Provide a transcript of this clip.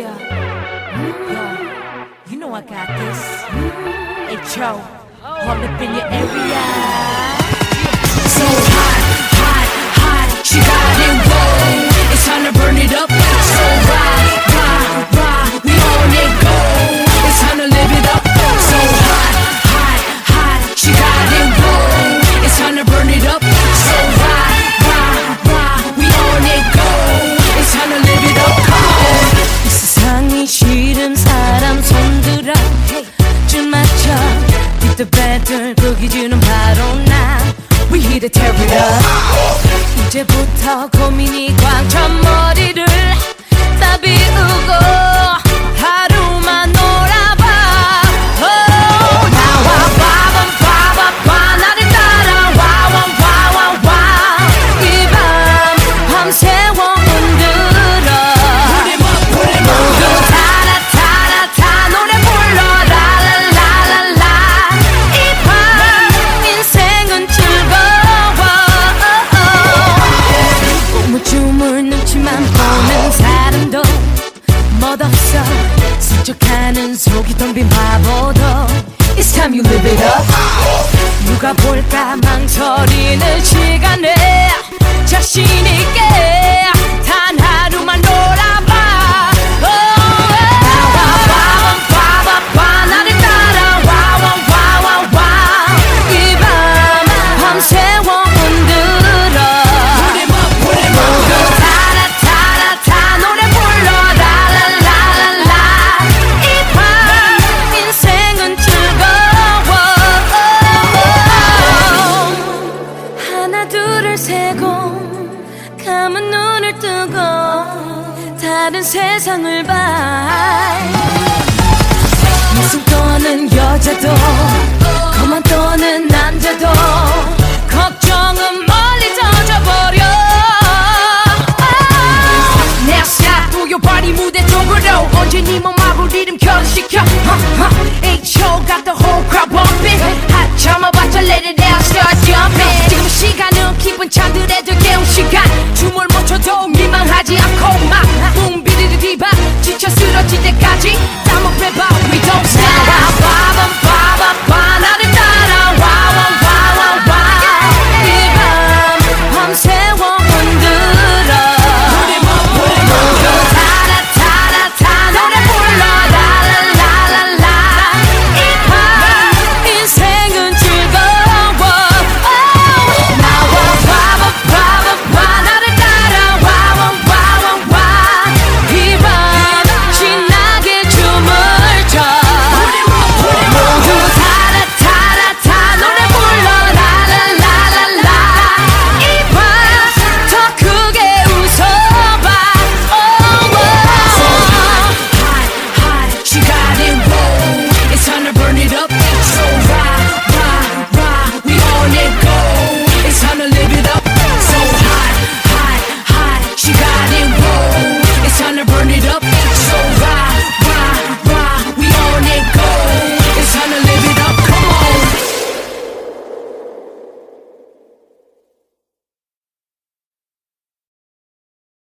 Yeah. yeah. You know I got this. Hey, Joe, All up in your area. So high. 저기 주는 바로 나. We hit a terror up. 이제부터 고민이 광천 머리를 다 비우고. 없어. 스쳐가는 속이 덤빈 바보도 It's time you live it up. 누가 볼까 망설이는 시간에 자신 있게 단 하루만 놀 다른 세상을 봐. 무슨 떠는 여자도